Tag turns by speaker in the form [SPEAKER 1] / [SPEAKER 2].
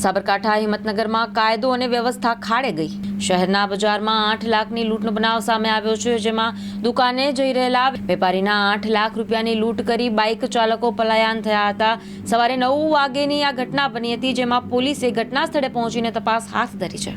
[SPEAKER 1] સાબરકાંઠા, હિંમતનગરમાં કાયદો અને વ્યવસ્થા ખાડે ગઈ. શહેરના બજારમાં આઠ લાખની લૂંટનો બનાવ સામે આવ્યો છે, જેમાં દુકાને જઈ રહેલા વેપારીના આઠ લાખ રૂપિયાની લૂંટ કરી બાઇક ચાલકો પલાયન થયા હતા. સવારે નવ વાગ્યેની આ ઘટના બની હતી, જેમાં પોલીસે ઘટના સ્થળે પહોંચીને તપાસ હાથ ધરી છે.